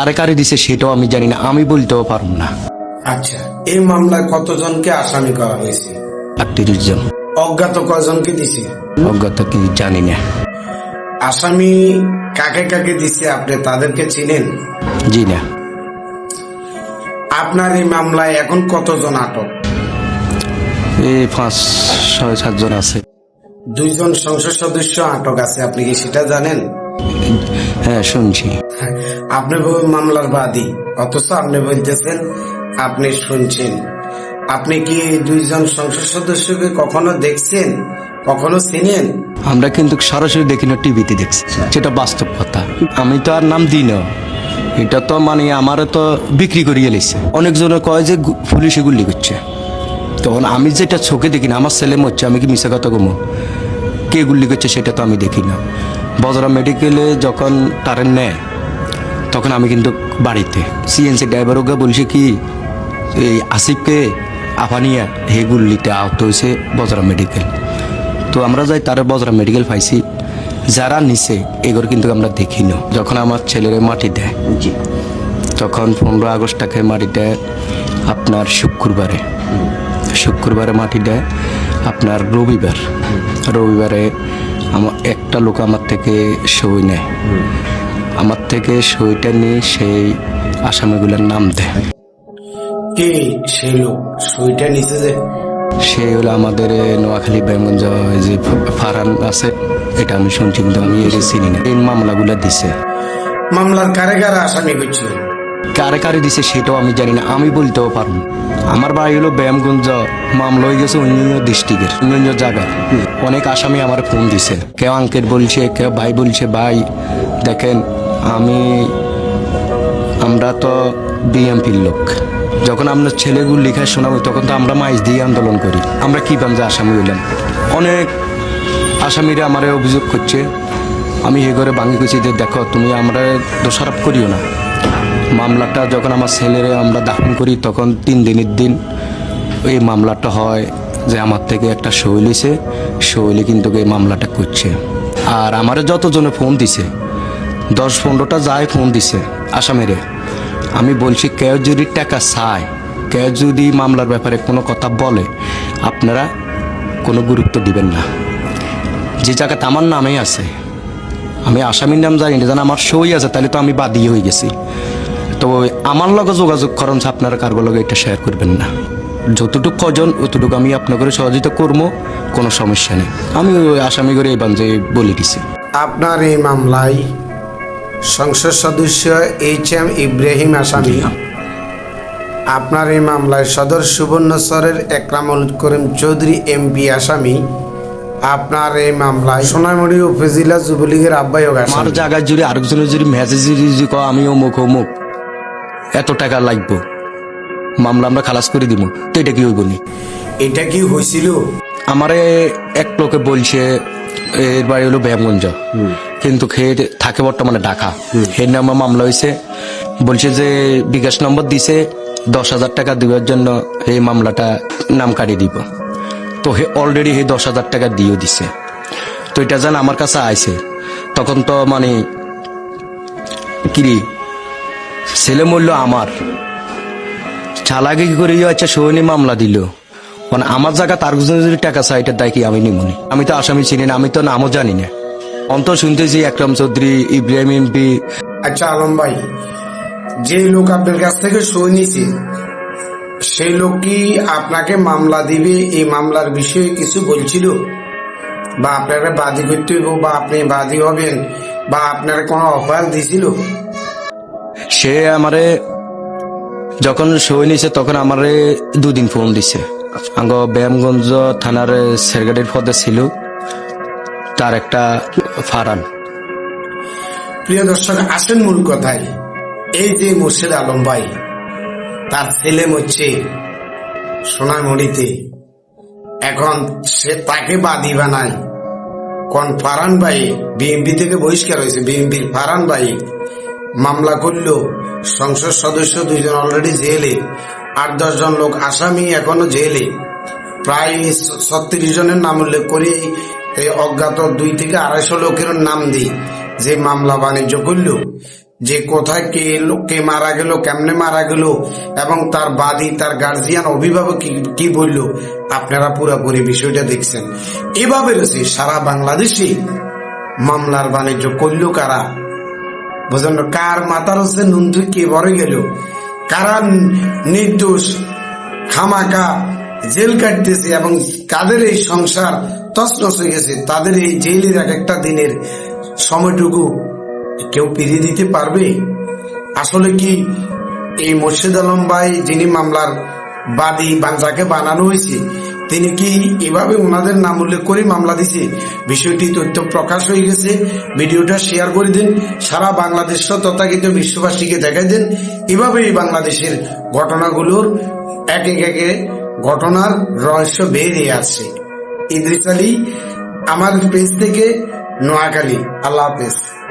কারে কারে দিছে সেটাও আমি জানি না আমি বলতেও পারব না। আচ্ছা এই মামলায় কতজনকে আসামি করা হয়েছে? আটত্রিশ জন। অজ্ঞাত কজনকে দিছে? অজ্ঞাত কি জানি না। আসামি কাকে কাকে দিছে আপনি তাদেরকে চিনেন? জি না। আপনার এই মামলায় এখন কতজন আটক? এই পাঁচ ছয় সাতজন আছে। দুইজন সংসদ সদস্য আটক আছে আপনি কি সেটা জানেন? হ্যাঁ শুনছি। আপনি মামলার বাদী। অথচ আপনি বলতেছেন আপনি শুনছেন। আপনি কি দুইজন সংসদ সদস্যকে কখনো দেখছেন? কখনো চিনেন? আমরা কিন্তু সরাসরি দেখি না টিভিতে দেখছি। সেটা বাস্তব কথা। আমি তো আর নাম দিই না। এটা তো মানে আমার তো বিক্রি করিয়ে লেছে। অনেকজনে কয় যে পুলিশে গুলি করছে। তখন আমি যেটা চোখে দেখি না আমার ছেলে মরছে আমি কি মিশা কথা কমো? কে গুলি করছে সেটা তো আমি দেখি না। বজরা মেডিকেলে যখন তার নেয় তখন আমি কিন্তু বাড়িতে সিএনসি ড্রাইভার ওকে বলছে কি এই আসিফকে আফানিয়া হে গুল্লিতে আহত হয়েছে বজরা মেডিকেল তো আমরা যাই তার বজরা মেডিকেল পাইছি। যারা নিছে এগুলো কিন্তু আমরা দেখি না। যখন আমার ছেলেরে মাটি দেয় তখন পনেরো আগস্ট আগস্টটাকে মাটি দেয় আপনার শুক্রবারে। শুক্রবারে মাটি দেয় আপনার রবিবার। রবিবারে আমার একটা লোক আমার থেকে সই নেয়। আমার থেকে সইটা নিয়ে সেই আসামিগুলোর নাম দেয়। কে সেই লোক সইটা নিচে যে? সে হলো আমাদের নোয়াখালী ব্যাঙ্গঞ্জ যে ফারান আছে এটা আমি শুনছি কিন্তু আমি চিনি না। এই মামলাগুলো দিছে। মামলার কারে কারা আসামি করছিল কারে কারে দিছে সেটাও আমি জানি না, আমি বলতেও পারব। আমার বাড়ি হলো ব্যায়ামগঞ্জ মামলা হয়ে গেছে অন্যান্য ডিস্ট্রিক্টের, অন্যান্য জায়গায়। অনেক আসামি আমার ফোন দিছে। কেউ আঙ্কেল বলছে, কেউ ভাই বলছে, ভাই, দেখেন, আমি, আমরা তো বিএমপির লোক। যখন আমরা ছেলেগুলো লেখায় শোনাবো, তখন তো আমরা মাইজ দিয়ে আন্দোলন করি। আমরা কি যে আসামি হইলাম? অনেক আসামিরা আমারে অভিযোগ করছে। আমি এ করে ভাঙি কইছি যে, দেখো, তুমি আমরা দোষারোপ করিও না। মামলাটা যখন আমার ছেলেরে আমরা দাফন করি, তখন তিন দিনের দিন এই মামলাটা হয় যে আমার থেকে একটা শৈলীছে শৈলী কিন্তু এই মামলাটা করছে। আর আমারে যতজনে ফোন দিছে, দশ পনেরোটা যায় ফোন দিছে আসামিরে। আমি বলছি, কেউ যদি টাকা চায়, কেউ যদি মামলার ব্যাপারে কোনো কথা বলে, আপনারা কোনো গুরুত্ব দিবেন না। যে জায়গাতে আমার নামেই আছে, আমি আসামির নাম জানি না জানি আমার সই আছে, তাহলে তো আমি বাদী হয়ে গেছি। তো আমার লগে যোগাযোগ করেন আপনারা কারগো লগে এটা শেয়ার করবেন না। যতটুকু কজন অতটুকু আমি আপনাকে সহযোগিতা করব কোনো সমস্যা নেই। আমি ওই আসামি করে এই বান্ধে বলে দিছি। আপনার এই মামলায় সংসদ সদস্য এইচ এম ইব্রাহিম আসামি আপনার এই মামলায় সদর সুবর্ণচরের একরামুল করিম চৌধুরী এমপি আসামি আপনার এই মামলায় সোনামুড়ি উপজেলা যুবলীগের আহ্বায়ক আমার জায়গায় যদি আরেকজনের যদি মেসেজ আমি অমুক অমুক এত টাকা লাগবো। মামলা আমরা খালাস করে দিব তো এটা কি হইব নি? এটা কি হয়েছিল আমারে এক লোকে বলছে এর বাড়ি হলো ব্যায়ামগঞ্জ কিন্তু খেয়ে থাকে বর্তমানে ঢাকা। এর নামে মামলা হয়েছে বলছে যে বিকাশ নম্বর দিছে দশ হাজার টাকা দেওয়ার জন্য এই মামলাটা নাম কাটিয়ে দিব। তো হে অলরেডি এই দশ হাজার টাকা দিয়েও দিছে। তো এটা যেন আমার কাছে আইছে। তখন তো মানে কিরি ছেলে মূল্য আমার। চালাকি করে আচ্ছা সৈনী মামলা দিল। মানে আমার জায়গা তার যদি টাকা চাই এটার দায় কি আমি নিমুনি আমি তো আসামি চিনি না, আমি তো নামও জানি না। অন্ত শুনতেছি একরাম চৌধুরী, ইব্রাহিম এমপি। আচ্ছা আলম ভাই, যে লোক আপনার কাছ থেকে সই নিছে, সেই লোক কি আপনাকে মামলা দিবে? এই মামলার বিষয়ে কিছু বলছিল? বা আপনারা বাদী করতে বা আপনি বাদী হবেন, বা আপনার কোনো অফার দিছিল? সে আমারে যখন সই নিছে, তখন আমারে দুদিন ফোন দিছে। আঙ্গ ব্যায়ামগঞ্জ থানার সেরগাড়ির পদে ছিল তার একটা ফারান। প্রিয় দর্শক, আসেন মূল কথায়। এই যে মুর্শিদ আলম ভাই, তার ছেলে মরছে সোনামুড়িতে। এখন সে তাকে বাদী বানায়। কোন ফারান ভাই, বিএনপি থেকে বহিষ্কার হয়েছে। বিএনপির ফারান ভাই মামলা করল। সংসদ সদস্য দুইজন অলরেডি জেলে, আট, দশ জন লোক আসামি এখনও জেলে। প্রায় ছত্রিশ জনের নাম উল্লেখ করে এই অজ্ঞাত দুই থেকে আড়াইশো লোকের নাম দিই, যে মামলা বাণিজ্য করল। যে কোথায় কে কে মারা গেল, কেমনে মারা গেল, এবং তার বাদী, তার গার্জিয়ান অভিভাবক কি বলল, আপনারা পুরোপুরি বিষয়টা দেখছেন। এভাবে রয়েছে সারা বাংলাদেশে মামলার বাণিজ্য করল কারা? বুঝলেন? কার মাথার হচ্ছে নুন তুই কে ভরে গেল? কারা নির্দোষ খামাকা জেল কাটতেছে এবং কাদের এই সংসার তছনছ হয়ে গেছে। তাদের এই জেলের এক একটা দিনের সময়টুকু কেউ ফিরিয়ে দিতে পারবে? আসলে কি এই মোর্শেদ আলম ভাই যিনি মামলার বাদী বা যাকে বানানো হয়েছে তিনি কি এভাবে ওনাদের নাম উল্লেখ করে মামলা দিছে? বিষয়টি তথ্য প্রকাশ হয়ে গেছে। ভিডিওটা শেয়ার করে দিন। সারা বাংলাদেশ তথাকথিত বিশ্ববাসীকে দেখাই দেন। এভাবে এই বাংলাদেশের ঘটনাগুলোর এক এক একে ঘটনার রহস্য বেরিয়ে আসছে। ইদ্রিস আলী, আমার পেজ থেকে নোয়াখালী। আল্লাহ হাফেজ।